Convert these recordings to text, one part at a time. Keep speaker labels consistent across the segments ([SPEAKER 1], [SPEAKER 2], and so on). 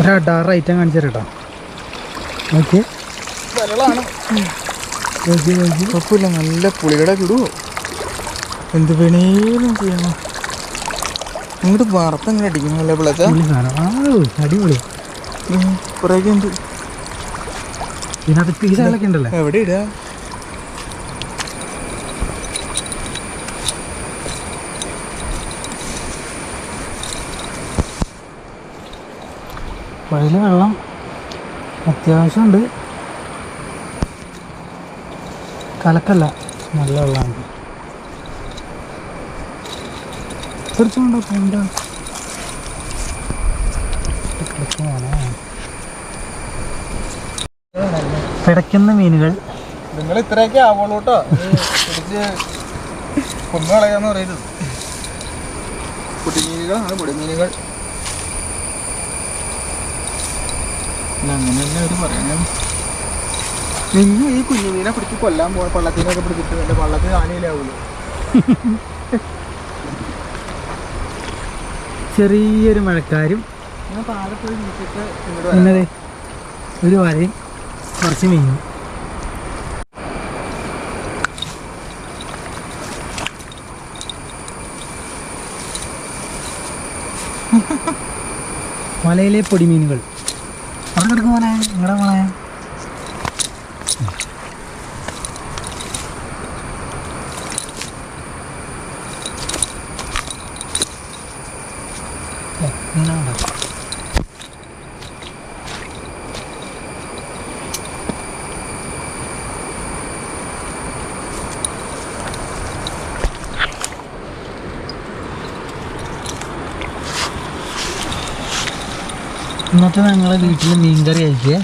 [SPEAKER 1] ഒരു അടാറ് ഐറ്റം കാണിച്ചു തരട്ടോ നോക്കിയേ
[SPEAKER 2] കുഴപ്പമില്ല നല്ല പുളിയുടെ കിടുവോ എന്ത് വേണേലും ചെയ്യണം. അങ്ങോട്ട് വറുത്ത് അങ്ങനെ അടിക്കുന്നല്ലേ പിള്ളച്ച?
[SPEAKER 1] അടിപൊളി.
[SPEAKER 2] കുറേയൊക്കെ ഉണ്ട്.
[SPEAKER 1] ഇതിനകത്ത് പീസുകളൊക്കെ ഉണ്ടല്ലേ?
[SPEAKER 2] എവിടെ ഇടുക
[SPEAKER 1] പുഴയിൽ വെള്ളം അത്യാവശ്യമുണ്ട്. കലക്കല്ല നല്ല വെള്ളമാണ്. തീർച്ചയായിട്ടും പോണ്ട പിടയ്ക്കുന്ന മീനുകൾ.
[SPEAKER 2] നിങ്ങൾ ഇത്രയൊക്കെ ആവുള്ളൂ കേട്ടോ. കൊന്നു കളയാന്ന് പറയരുത് പൊടിമീനുകളാണ് പൊടിമീനുകൾ അല്ല അങ്ങനെ തന്നെ അവർ പറയുന്നത് നിങ്ങൾ ഈ കുഞ്ഞുമീനെ പിടിച്ച് കൊല്ലാൻ പോയ പള്ളത്തിനൊക്കെ പിടിച്ചിട്ട് എന്റെ പള്ളത്തിന് ആനയിലാവുള്ളൂ
[SPEAKER 1] ചെറിയൊരു മഴക്കാരും ഒരു വരയും കുറച്ച് മീനും. മലയിലെ പൊടിമീനുകൾ. അവിടെ കിടക്കും മോനെ. നിങ്ങളുടെ മോനെ. ഏ, ഇന്നത്തെ ഞങ്ങളെ വീട്ടിൽ മീൻകറി
[SPEAKER 2] ആയിക്കേ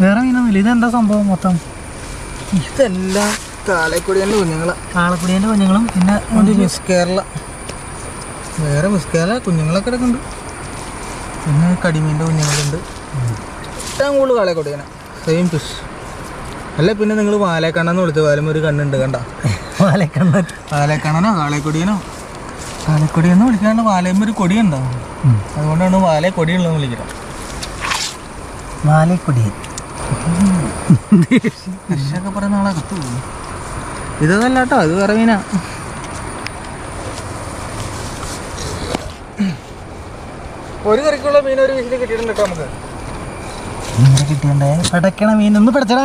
[SPEAKER 1] വേറെ മീനൊന്നുമില്ല. ഇതെന്താ സംഭവം മൊത്തം?
[SPEAKER 2] ഇതെല്ലാം കാലക്കുടിയന്റെ കുഞ്ഞുങ്ങളാ.
[SPEAKER 1] കാളക്കുടിയന്റെ കുഞ്ഞുങ്ങളും പിന്നെ
[SPEAKER 2] മിസ് കേരള. വേറെ മിസ് കേരള കുഞ്ഞുങ്ങളൊക്കെ കിടക്കുന്നുണ്ട്. പിന്നെ കടിമീന്റെ കുഞ്ഞുങ്ങളുണ്ട്. ഏറ്റവും കൂടുതൽ കാളക്കുടിയാണ് സെയിം ഫിഷ് അല്ല പിന്നെ നിങ്ങൾ വാലേക്കണ്ണെന്ന് വിളിച്ചു വാലും ഒരു കണ്ണുണ്ട് കണ്ട?
[SPEAKER 1] വാലേക്കണ്ണൻ
[SPEAKER 2] വാലേക്കണ്ണനോ കാളക്കുടിയനോ? കാലക്കൊടിയെന്ന് വിളിക്കാണ്ട് വാലയമ്മ ഒരു കൊടിയുണ്ടാവും അതുകൊണ്ടാണ് വാലേ കൊടിയുള്ളതെന്ന് വിളിക്കുന്നത്
[SPEAKER 1] വാലക്കുടിയൻ
[SPEAKER 2] ഫിഷൊക്കെ പറയുന്ന ആളെ കത്തു പോകും ഇതല്ല കേട്ടോ ഇത് വേറെ മീനാ. ഒരു കറിക്കുള്ള മീൻ ഒരു വീട്ടിൽ കിട്ടിയിട്ടുണ്ട് കേട്ടോ നമുക്ക്.
[SPEAKER 1] മീൻ കിട്ടിയണ്ടേ പടക്കണ മീൻ. ഒന്ന് പിടച്ചടാ.